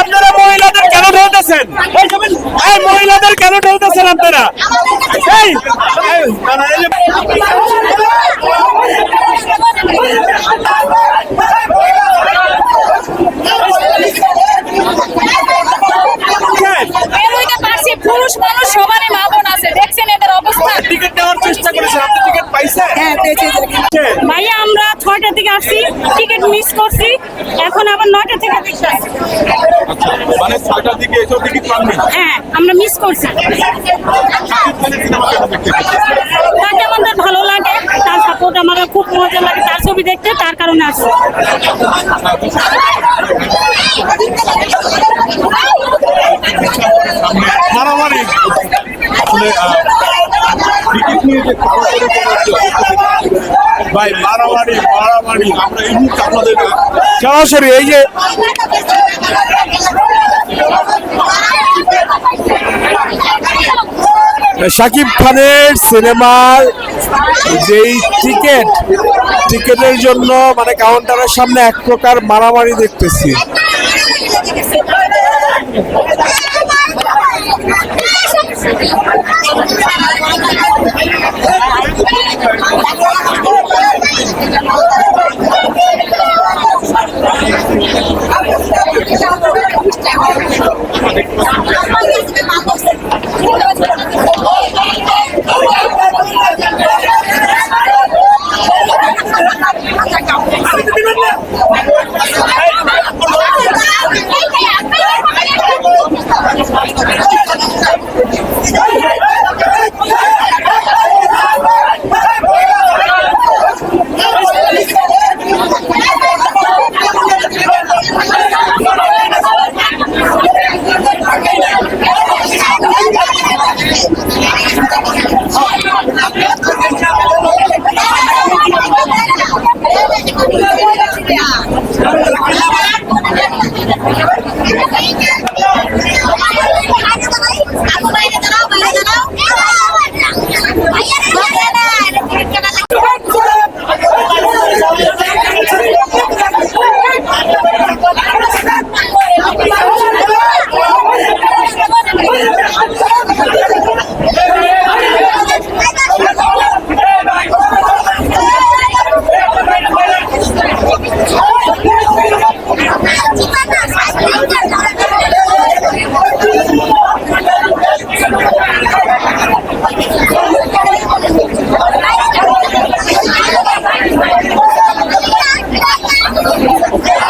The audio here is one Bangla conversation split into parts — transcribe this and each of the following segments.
আপনারা মহিলাদের কেন ঢলতেছেন এই মহিলাদের কেন ঢলতেছেন আপনারা আমরা ছয়টা থেকে আসছি টিকিট মিস করছি এখন আবার নয়টা থেকে দেখছি মানে ছয়টার দিকে এসেও টিকিট পাননি? হ্যাঁ আমরা মিস করছি। তাকে আমাদের ভালো লাগে তার সাপোর্ট আমাদের খুব মজা লাগে তার ছবি দেখতে তার কারণে আসছি। মারামারি। আসলে টিকিট নিয়ে যে ভাই মারামারি মারামারি আমরা এই মুহূর্তে আপনাদের সরাসরি এই যে শাকিব খানের সিনেমার যেই টিকিট টিকিটের জন্য মানে কাউন্টারের সামনে এক প্রকার মারামারি দেখতেছি। Okay.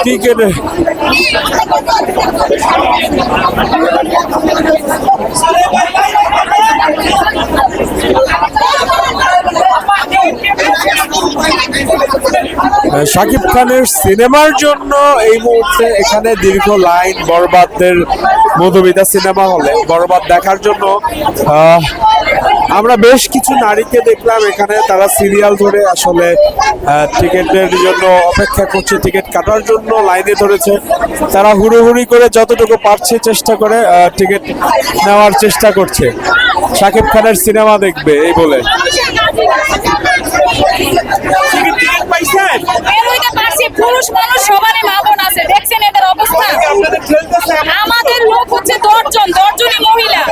টিকিট শাকিব খানের সিনেমার জন্য এই মুহূর্তে এখানে দীর্ঘ লাইন বরবাদদের মধুমিতা সিনেমা হলে, বরবাদ দেখার জন্য আমরা বেশ কিছু নারীকে দেখলাম এখানে। তারা সিরিয়াল ধরে আসলে টিকিটের জন্য অপেক্ষা করছে, টিকিট কাটার জন্য লাইনে ধরেছে। তারা হুড়োহুড়ি করে যতটুকু পারছে চেষ্টা করে টিকিট নেওয়ার চেষ্টা করছে। শাকিব খানের সিনেমা দেখবে, এই বলে টিকিট পাইছেন বের হইতে পারছি পুরুষ মানুষ সবারই মা বোন আছে দেখছেন এদের অবস্থা আপনাদের ঠেলতেছে আমাদের লোক হচ্ছে দশজন দশজনই মহিলা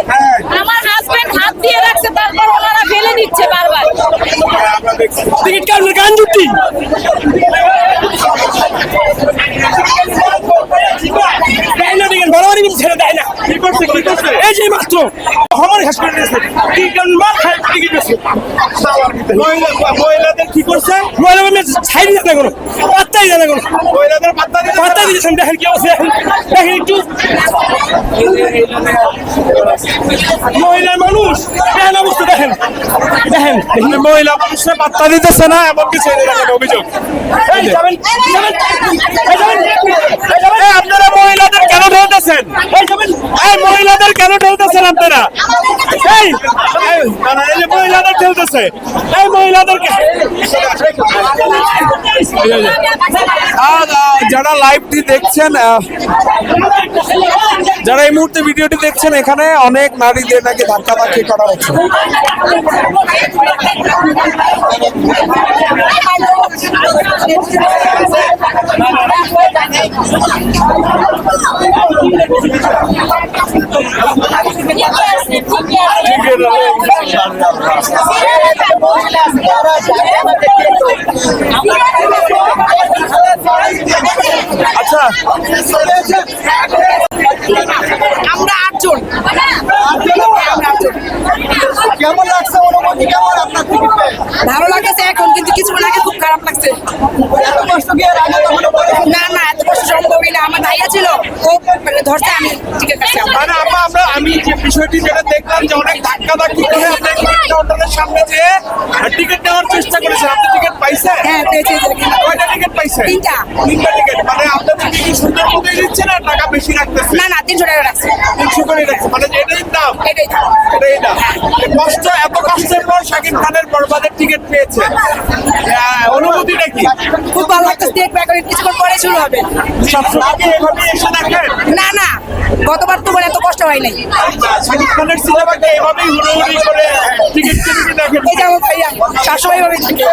আমার হাজবেন্ড হাত দিয়ে রাখছে তারপর ওনারা ফেলে দিচ্ছে বারবার টিকিট কাটলে গান জুটি দেয় না টিকিট বারবারই কিন্তু ছেড়ে দেয় না কি করছে কি করছে এই যে মাত্র আমার হাসপাতালে গেছে টিকিট মার খায় টিকিট বেশি মহিলা মহিলাদের কি করছে মহিলা মানে ছাইড়ি জানা কোনো পাত্তাই জানা কোনো মহিলাদের পাত্তা দিতে পাত্তা দিয়েছেন দেখেন কি অবস্থা দেখেন দেখেন একটু মহিলা মানুষ দেখেন অবস্থা দেখেন দেখেন মহিলা মানুষরা পাত্তা দিতেছে না এমন কিছু অভিযোগ। আপনারা মহিলাদের কেন ঢলতেছেন? এই মহিলাদের কেন ঢলতেছেন আপনারা? এই মহিলাদের ঢলতেছে। এই মহিলাদেরকে যারা লাইভটি দেখছেন যারা এই মুহূর্তে ভিডিওটি দেখছেন এখানে অনেক নারীদের নাকি ধাক্কা ধাক্কি করা হচ্ছে আচ্ছা আমরা আটজন আমরা আটজন কেমন লাগছে অনুভূতি কেমন আপনার টিকিট পেয়ে ভালো লাগতেছে এখন কিন্তু কিছুক্ষণ আগে খুব খারাপ লাগছে? না না এত কষ্ট সম্ভবই না আমার ভাইয়া ছিল ও মানে ধরছে আমি কাটছি। আমার। মানে আপা আমরা আমি যে বিষয়টি যেটা দেখলাম যে অনেক ধাক্কা ধাক্কি করে আপনি টিকিট কাউন্টারের সামনে যে টিকিট নেওয়ার চেষ্টা করেছেন আপনি টিকিট পাইছেন? হ্যাঁ পেয়েছি। তিনটা। তিনটা টিকিট মানে কি সুন্দর মতো দিচ্ছেন আর টাকা বেশি রাখতেছে? না না তিনশো টাকা রাখছে। তিনশো করে রাখছে মানে এটাই দাম। এটাই দাম। এটাই দাম। কষ্ট এত কষ্টের পর শাকিব খানের বরবাদের টিকিট অনুভূতিটা কি? খুব ভালো লাগতেছে দেখবে এখন কিছুক্ষণ পরে শুরু হবে। সবসময় কি এভাবে এসে দেখেন? না না গতবার তো এত কষ্ট হয় নাই। শাকিব খানের সিনেমাকে এভাবেই হুড়োহুড়ি করে টিকিট কিনে দেখেন এই যে ভাইয়া সবসময় থাকে